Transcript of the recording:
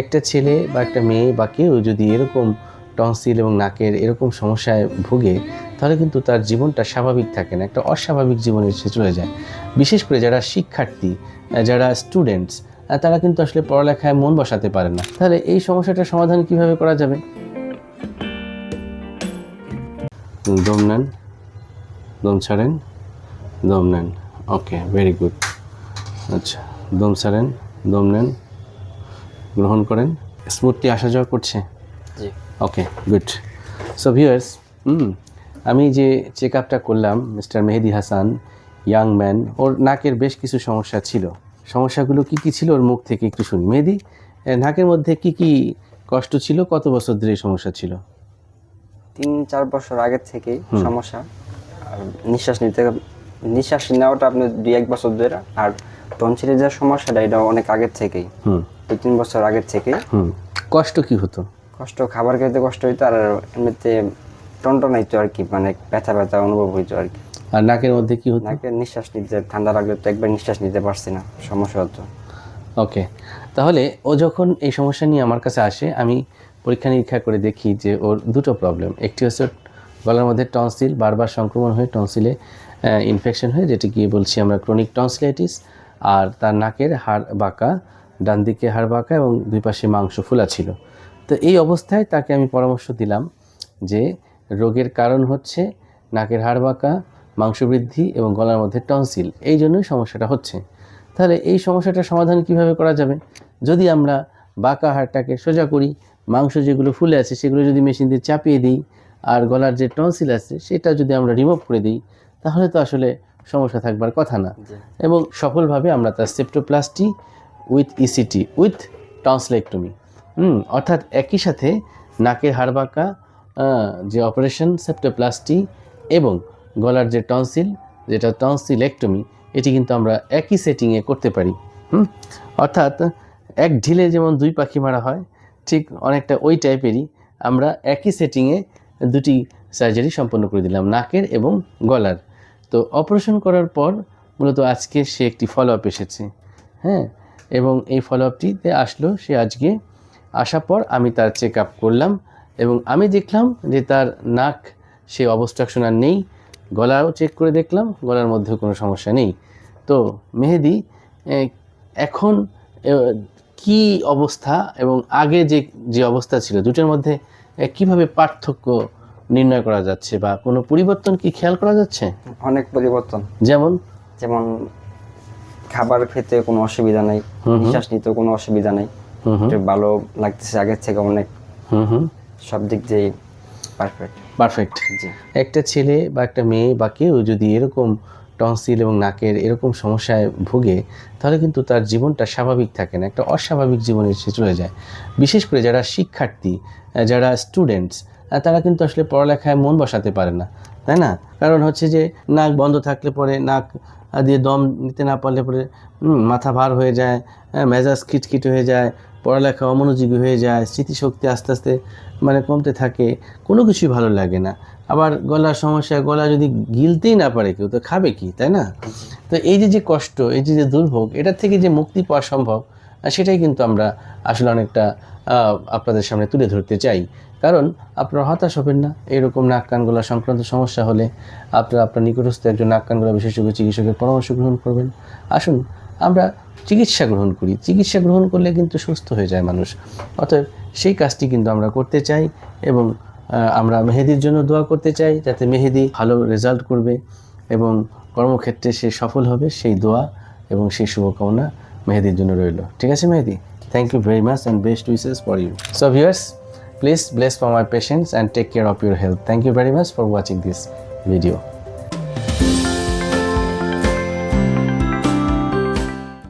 একটা ছেলে বা একটা মেয়ে বা কেউ যদি এরকম টনসিল এবং নাকের এরকম সমস্যায় ভুগে, তাহলে কিন্তু তার জীবনটা স্বাভাবিক থাকে না, একটা অস্বাভাবিক জীবনে সে চলে যায়। বিশেষ করে যারা শিক্ষার্থী যারা স্টুডেন্টস তারা কিন্তু আসলে পড়ালেখায় মন বসাতে পারে না। তাহলে এই সমস্যাটার সমাধান কীভাবে করা যাবে? দম নেন। দম ছাড়েন। দম নেন। ওকে ভেরি গুড আচ্ছা দম ছাড়েন। দম নেন। গ্রহণ করেন। স্মুথলি আসা যাওয়া করছে? জি। Okay good. So viewers hmm আমি যে চেক আপটা করলাম mister Mehedi Hasan young man ওর নাকের বেশ কিছু সমস্যা ছিল। সমস্যাগুলো কি কি ছিল? ওর মুখ থেকে একটু শুনি। মেহেদি নাকের মধ্যে কি কি কষ্ট ছিল? কত বছর ধরে সমস্যা ছিল? তিন চার বছর আগের থেকেই সমস্যা। আর নিঃশ্বাস নিতে নিঃশ্বাস নেওয়াটা আপনি দুই এক বছর ধরে। আর টনসিলের যে সমস্যাটা এটা অনেক আগের থেকেই। হুম। দুই তিন বছর আগের থেকে। কষ্ট কি হতো? কষ্ট খাবার খেতে কষ্ট হইতো আর এমনিতে টনটনাইতো আর কি মানে ব্যথা ব্যথা অনুভব হইতো আর কি। আর নাকের মধ্যে কি হতো? নাকে নিঃশ্বাস নিতে ঠান্ডা লাগলে তো একবার নিঃশ্বাস নিতে পারছি না সমস্যা হতো। ওকে। তাহলে ও যখন এই সমস্যা নিয়ে আমার কাছে আসে আমি পরীক্ষা নিরীক্ষা করে দেখি যে ওর দুটো প্রবলেম একটি হচ্ছে গলার মধ্যে টনসিল বারবার সংক্রমণ হয়ে টনসিলে ইনফেকশন হয়ে যেটি গিয়ে বলছি আমরা ক্রনিক টনসিলাইটিস আর তার নাকের হাড় বাঁকা ডান দিকে হাড় বাঁকা এবং দুই পাশে মাংস ফোলা ছিল। তো এই অবস্থায় তাকে আমি পরামর্শ দিলাম যে রোগের কারণ হচ্ছে নাকের হাড় বাঁকা মাংস বৃদ্ধি এবং গলার মধ্যে টনসিল। এই জন্যই সমস্যাটা হচ্ছে। তাহলে এই সমস্যাটার সমাধান কীভাবে করা যাবে? যদি আমরা বাঁকা হাড়টাকে সোজা করি মাংস যেগুলো ফুলে আছে সেগুলো যদি মেশিন দিয়ে চাপিয়ে দিই আর গলার যে টনসিল আছে সেটা যদি আমরা রিমুভ করে দিই তাহলে তো আসলে সমস্যা থাকবার কথা না। এবং সফলভাবে আমরা তার septoplasty with ECT with tonsillectomy hmm, অর্থাৎ একই সাথে নাকের হাড় বাঁকা যে অপারেশন সেপ্টোপ্লাস্টি এবং গলার যে টনসিল যেটা টনসিলেক্টমি এটি কিন্তু আমরা একই সেটিংয়ে করতে পারি। হুম, অর্থাৎ এক ঢিলে যেমন দুই পাখি মারা হয়, ঠিক অনেকটা ওই টাইপেরই আমরা একই সেটিংয়ে দুটি সার্জারি সম্পন্ন করে দিলাম, নাকের এবং গলার। তো অপারেশন করার পর মূলত আজকে সে একটি ফলো আপ এসেছে। হ্যাঁ এবং এই ফলো আপটিতে আসলো সে আজকে। আসার পর আমি তার চেক আপ করলাম এবং আমি দেখলাম যে তার নাক সে অবস্ট্রাকশন আর নেই। গলাও চেক করে দেখলাম গলার মধ্যেও কোনো সমস্যা নেই। তো মেহেদি এখন কি অবস্থা এবং আগে যে যে অবস্থা ছিল দুটোর মধ্যে কীভাবে পার্থক্য নির্ণয় করা যাচ্ছে বা কোনো পরিবর্তন কি খেয়াল করা যাচ্ছে? অনেক পরিবর্তন। যেমন? যেমন খাবার খেতে কোনো অসুবিধা নাই নিঃশ্বাস নিতেও কোনো অসুবিধা নাই। ভালো লাগতেছে আগের থেকে অনেক হুম হুম। সব দিক দিয়ে পারফেক্ট পারফেক্ট জি। একটা ছেলে বা একটা মেয়ে বা কেউ যদি এরকম টনসিল এবং নাকের এরকম সমস্যায় ভুগে তাহলে কিন্তু তার জীবনটা স্বাভাবিক থাকে না একটা অস্বাভাবিক জীবনে সে চলে যায়। বিশেষ করে যারা শিক্ষার্থী যারা স্টুডেন্টস তারা কিন্তু আসলে পড়ালেখায় মন বসাতে পারে না তাই না? কারণ হচ্ছে যে নাক বন্ধ থাকলে পরে নাক দিয়ে দম নিতে না পারলে পরে মাথা ভার হয়ে যায় হ্যাঁ, মেজাজ খিটখিট হয়ে যায় পড়ালেখা অমনোযোগী হয়ে যায় স্মৃতিশক্তি আস্তে আস্তে মানে কমতে থাকে কোনো কিছুই ভালো লাগে না। আবার গলার সমস্যা গলা যদি গিলতেই না পারে কেউ তো খাবে কি তাই না? তো এই যে যে কষ্ট এই যে যে দুর্ভোগ এটা থেকে যে মুক্তি পাওয়া সম্ভব সেটাই কিন্তু আমরা আসলে অনেকটা আপনাদের সামনে তুলে ধরতে চাই। কারণ আপনারা হতাশ হবেন না। এরকম নাক কান গলা সংক্রান্ত সমস্যা হলে আপনারা আপনার নিকটস্থ একজন নাক কান গলা বিশেষজ্ঞ চিকিৎসকের পরামর্শ গ্রহণ করবেন। আসুন, আমরা চিকিৎসা গ্রহণ করি। চিকিৎসা গ্রহণ করলে কিন্তু সুস্থ হয়ে যায় মানুষ। অতএব সেই কাজটি কিন্তু আমরা করতে চাই এবং আমরা মেহেদির জন্য দোয়া করতে চাই যাতে মেহেদি ভালো রেজাল্ট করবে এবং কর্মক্ষেত্রে সে সফল হবে সেই দোয়া এবং সেই শুভকামনা মেহেদির জন্য রইল। ঠিক আছে Mehedi? Thank you very much and best wishes for you so viewers please bless for my patients and take care of your health thank you very much for watching this video